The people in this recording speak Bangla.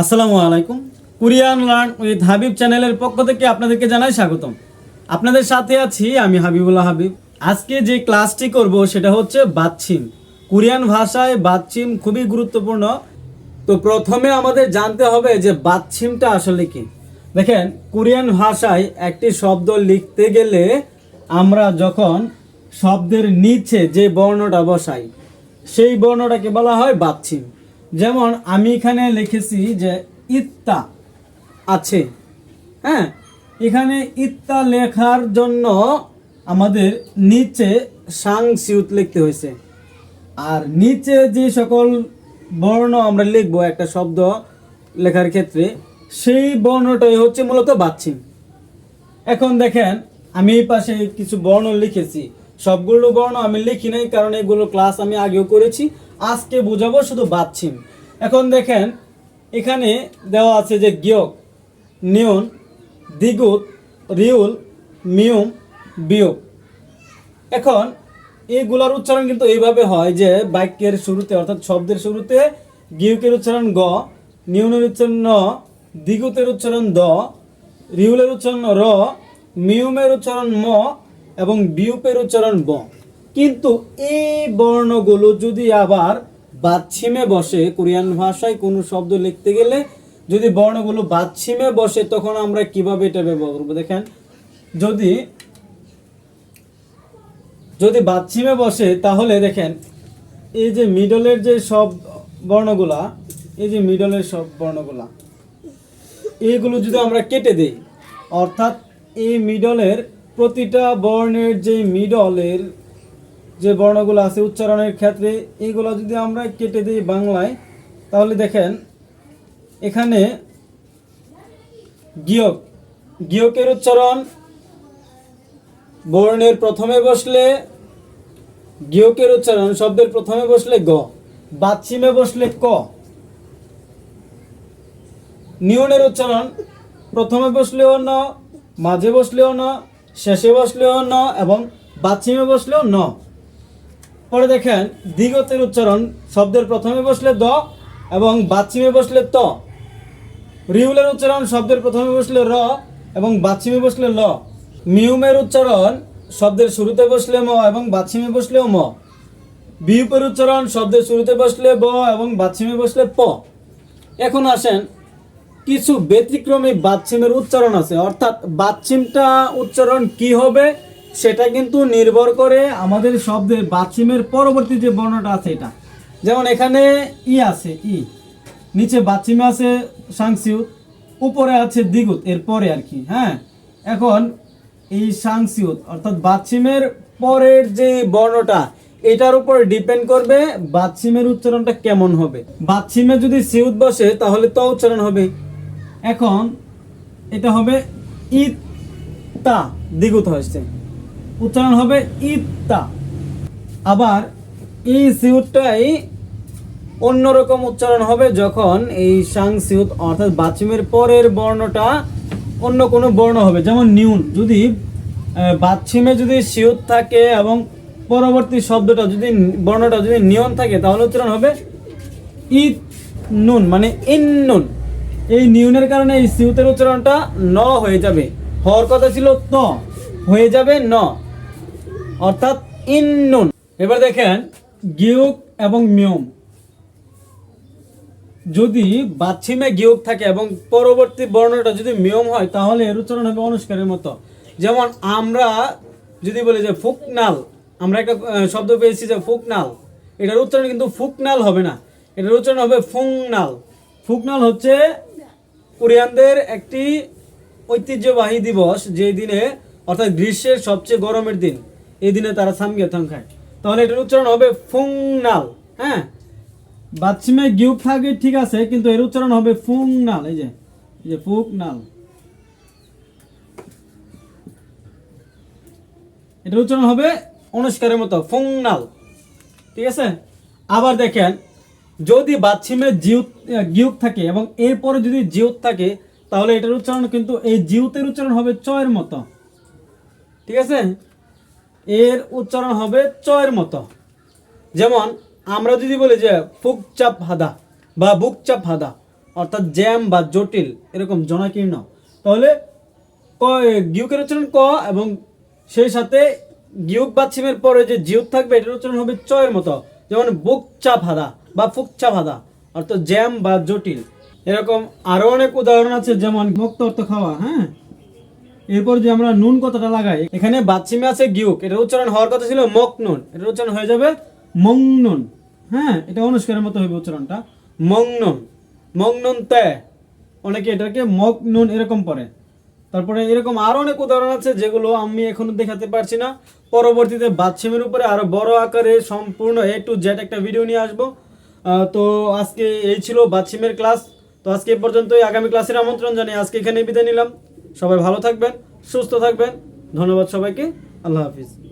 আসসালামু আলাইকুম। কোরিয়ান লার্ন উইথ হাবিব চ্যানেলের পক্ষ থেকে আপনাদেরকে জানাই স্বাগতম। আপনাদের সাথে আছি আমি হাবিবুল্লাহ হাবিব। আজকে যে ক্লাসটি করব সেটা হচ্ছে বাচ্ছিম কোরিয়ান ভাষায় বাচ্ছিম খুবই গুরুত্বপূর্ণ। তো প্রথমে আমাদের জানতে হবে যে বাচ্ছিমটা আসলে কি। দেখেন, কোরিয়ান ভাষায় একটি শব্দ লিখতে গেলে আমরা যখন শব্দের নিচে যে বর্ণটা বসাই, সেই বর্ণটাকে বলা হয় বাচ্ছিম যেমন আমি এখানে লিখেছি যে ইত্তা আছে। হ্যাঁ? এখানে ইত্তা লেখার জন্য আমাদের নিচে সাং সিউত লিখতে হয়েছে। আর নিচে যে সকল বর্ণ আমরা লিখব, একটা শব্দ লেখার ক্ষেত্রে, সেই বর্ণটাই হচ্ছে মূলত বাচ্ছিম এখন দেখেন, আমি এই পাশে কিছু বর্ণ লিখেছি। সবগুলো বর্ণ আমি লিখি নাই, কারণ এগুলো ক্লাস আমি আগেও করেছি। আজকে বোঝাবো শুধু বাচ্ছিম এখন দেখেন, এখানে দেওয়া আছে যে গিয়ক নিয়ন দিগুত রিউল, মিউম, বিয়োগ। এখন এইগুলার উচ্চারণ কিন্তু এইভাবে হয় যে বাক্যের শুরুতে, অর্থাৎ শব্দের শুরুতে গিউকের উচ্চারণ গ নিউনের উচ্চারণ ন দিগুতের উচ্চারণ দ, রিউলের উচ্চারণ র, মিউমের উচ্চারণ ম এবং বিউপের উচ্চারণ ব। কিন্তু এই বর্ণগুলো যদি আবার বাচ্ছিমে বসে, কোরিয়ান ভাষায় কোনো শব্দ লিখতে গেলে যদি বর্ণগুলো বাচ্ছিমে বসে, তখন আমরা কীভাবে এটা ব্যবহার করব? দেখেন, যদি যদি বাচ্চিমে বসে, তাহলে দেখেন, এই যে মিডলের যে সব বর্ণগুলা, এই যে মিডলের সব বর্ণগুলা, এইগুলো যদি আমরা কেটে দিই, অর্থাৎ এই মিডলের প্রতিটা বর্ণের যে মিডলের যে বর্ণগুলো আছে উচ্চারণের ক্ষেত্রে এইগুলো যদি আমরা কেটে দিই বাংলায়, তাহলে দেখেন, এখানে গিয়ক, গিয়কের উচ্চারণ, বর্ণের প্রথমে বসলে গিয়কের উচ্চারণ, শব্দের প্রথমে বসলে গ বাচ্চিমে বসলে ক। নিয়নের উচ্চারণ, প্রথমে বসলেও ন, মাঝে বসলেও ন শেষে বসলেও ন এবং বাচ্চিমে বসলেও ন। পরে দেখেন, দ্বিগতের উচ্চারণ, শব্দের প্রথমে বসলে দ এবং বাচ্চিমে বসলে ত। রিউলের উচ্চারণ, শব্দের প্রথমে বসলে র এবং বাচ্চিমে বসলে ল। মিউমের উচ্চারণ, শব্দের শুরুতে বসলে ম এবং বাচ্চিমে বসলেও ম। বিউপের উচ্চারণ, শব্দের শুরুতে বসলে ব এবং বাচ্চিমে বসলে প। এখন আসেন কিছু ব্যতিক্রমী বাচ্চিমের উচ্চারণ আছে। অর্থাৎ বাচ্চিমটা উচ্চারণ কি হবে সেটা কিন্তু নির্ভর করে আমাদের শব্দের বাচ্চিমের পরবর্তী যে বর্ণটা আছে এটা। যেমন এখানে ই আছে, ই। নিচে বাচ্চিমে আছে সাংসিউ, উপরে আছে দ্বিগুত এর পরে আর কি হ্যাঁ? এখন এই সাংসিউত অর্থাৎ বাচ্চিমের পরের যে বর্ণটা, এটার উপর ডিপেন্ড করবে বাচ্চিমের উচ্চারণটা কেমন হবে। বাচ্চিমে যদি সিউত বসে, তাহলে তো উচ্চারণ হবে। এখন এটা হবে ইত্তা দ্বিগুত হয়েছে। উচ্চারণ হবে ইত্তা। আবার এই সিউটটাই অন্যরকম উচ্চারণ হবে যখন এই সাং সিউত অর্থাৎ বাচিমের পরের বর্ণটা অন্য কোনো বর্ণ হবে। যেমন নিউন যদি আহ, বাচ্ছিমে যদি সিউত থাকে এবং পরবর্তী শব্দটা যদি বর্ণটা যদি নিয়ন থাকে তাহলে উচ্চারণ হবে ইত নুন মানে ইন নুন এই নিউনের কারণে এই সিউতের উচ্চারণটা ন হয়ে যাবে। হওয়ার কথা ছিল ত হয়ে যাবে ন। অর্থাৎ ইন নুন। এবার দেখেন, গিউক এবং মিয়ম যদি বাচ্ছিমে গিয়ক থাকে এবং পরবর্তী বর্ণটা যদি মিয়ম হয়, তাহলে এর উচ্চারণ হবে অনুষ্কারের মতো। যেমন আমরা যদি বলি যে ফুকনাল, আমরা একটা শব্দ পেয়েছি যে ফুকনাল। এটার উচ্চারণ কিন্তু ফুকনাল হবে না। এটার উচ্চারণ হবে ফুংনাল। ফুকনাল হচ্ছে কোরিয়ানদের একটি ঐতিহ্যবাহী দিবস যে দিনে, অর্থাৎ গ্রীষ্মের সবচেয়ে গরমের দিন, এই দিনে তারা সামগেথং খায় তাহলে এটার উচ্চারণ হবে ফুংনাল হ্যাঁ? বাচ্চিমে গিউ থাকে ঠিক আছে, কিন্তু এর উচ্চারণ হবে ফুংনাল, এই যে এই যে ফুকনাল এটার উচ্চারণ হবে অনুষ্কারের মতো, ফুংনাল। ঠিক আছে? আবার দেখেন যদি বাচ্চিমে জিউ গিউক থাকে এবং এরপরে যদি জিউত থাকে, তাহলে এটার উচ্চারণ কিন্তু এই জিউতের উচ্চারণ হবে চয়ের মতো। ঠিক আছে? এর উচ্চারণ হবে চয়ের মতো। যেমন, আমরা যদি বলি যে ফুকচাপ হাদা বা বুকচাপ হাদা, অর্থাৎ জ্যাম বা জটিল, এরকম জনাকীর্ণ, তাহলে ক, গিউকের উচ্চারণ ক এবং সেই সাথে গিউক বা ছিমের পরে যে জিউক থাকবে, এটার উচ্চারণ হবে চয়ের মতো। যেমন, বুক চা ভাদা বা ফুকচা ভাদা অর্থাৎ জ্যাম বা জটিল। এরকম আরও অনেক উদাহরণ আছে যেমন মুক্ত অর্থ খাওয়া হ্যাঁ? এরপর যে আমরা নুন কথাটা লাগাই, এখানে বাচ্চিমে আছে গিউক। এটার উচ্চারণ হওয়ার কথা ছিল মক নুন এটার উচ্চারণ হয়ে যাবে মং নুন হ্যাঁ? এটা অনুষ্কারের মতো হবে উচ্চারণটা। মং নুন মং নুন তে। অনেকে এটাকে মক নুন এরকম পড়ে। তারপরে এরকম আরও অনেক উদাহরণ আছে যেগুলো আমি এখনও দেখাতে পারছি না। পরবর্তীতে বাচ্চিমের উপরে আরও বড় আকারে সম্পূর্ণ এ টু জেড একটা ভিডিও নিয়ে আসব। তো আজকে এই ছিল বাচ্চিমের ক্লাস। তো আজকে এ পর্যন্তই। আগামী ক্লাসের আমন্ত্রণ জানিয়ে আজকে এখানে বিদায় নিলাম। সবাই ভালো থাকবেন, সুস্থ থাকবেন। ধন্যবাদ সবাইকে। আল্লাহ হাফিজ।